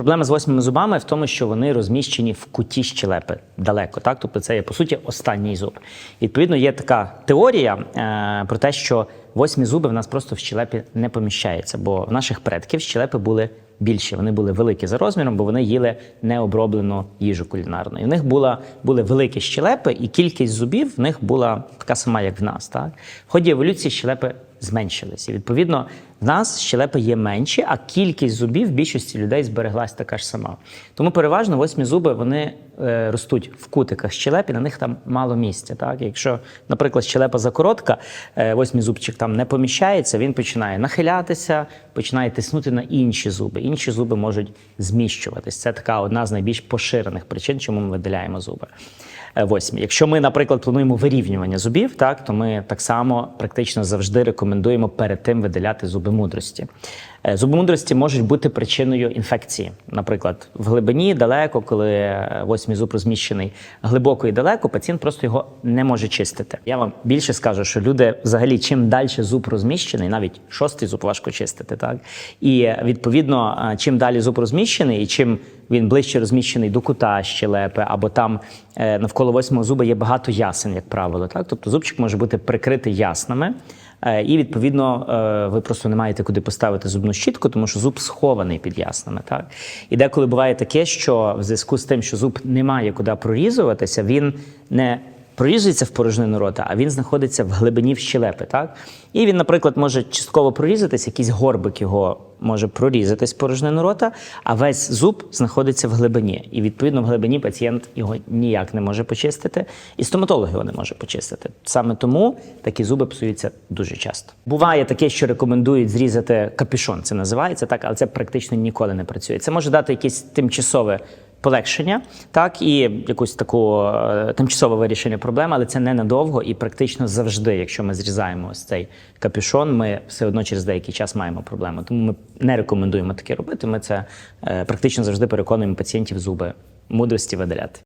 Проблема з восьмими зубами в тому, що вони розміщені в куті щелепи далеко. Так, тобто це є по суті останній зуб. Відповідно, є така теорія е, про те, що восьмі зуби в нас просто в щелепі не поміщаються, бо в наших предків щелепи були більші, вони були великі за розміром, бо вони їли необроблену їжу кулінарну. І в них була, були великі щелепи, і кількість зубів в них була така сама, як в нас. Так? В ході еволюції щелепи зменшилися. Відповідно, в нас щелепи є менші, а кількість зубів в більшості людей збереглась така ж сама. Тому переважно восьмі зуби вони е, ростуть в кутиках щелеп, і на них там мало місця. Так? Якщо, наприклад, щелепа закоротка, е, восьмий зубчик там не поміщається, він починає нахилятися, починає тиснути на інші зуби. Інші зуби можуть зміщуватись. Це така одна з найбільш поширених причин, чому ми видаляємо зуби. Е, Восьмі. Якщо ми, наприклад, плануємо вирівнювання зубів, так то ми так само практично завжди рекомендуємо перед тим видаляти зуби мудрості. Е, Зуби мудрості можуть бути причиною інфекції. Наприклад, в глибині далеко, коли е, восьмий зуб розміщений глибоко і далеко, пацієнт просто його не може чистити. Я вам більше скажу, що люди взагалі, чим далі зуб розміщений, навіть шостий зуб важко чистити, так і відповідно, чим далі зуб розміщений, і чим він ближче розміщений до кута щелепи, або там е, навколо восьмого зуба є багато ясен, як правило. Так, тобто зубчик може бути прикритий яснами. Е, І відповідно е, ви просто не маєте куди поставити зубну щітку, тому що зуб схований під яснами. Так і деколи буває таке, що в зв'язку з тим, що зуб не має куди прорізуватися, він не прорізується в порожнину рота, а він знаходиться в глибині в щелепи. Так і він, наприклад, може частково прорізатись, якийсь горбик його може прорізатись в порожнину рота, а весь зуб знаходиться в глибині. І відповідно в глибині пацієнт його ніяк не може почистити, і стоматолог його не може почистити. Саме тому такі зуби псуються дуже часто. Буває таке, що рекомендують зрізати капюшон. Це називається так, але це практично ніколи не працює. Це може дати якесь тимчасове. Полегшення, так і якусь таку е, тимчасове вирішення проблеми, але це ненадовго і практично завжди, якщо ми зрізаємо ось цей капюшон, ми все одно через деякий час маємо проблему. Тому ми не рекомендуємо таке робити. Ми це е, практично завжди переконуємо пацієнтів зуби мудрості видаляти.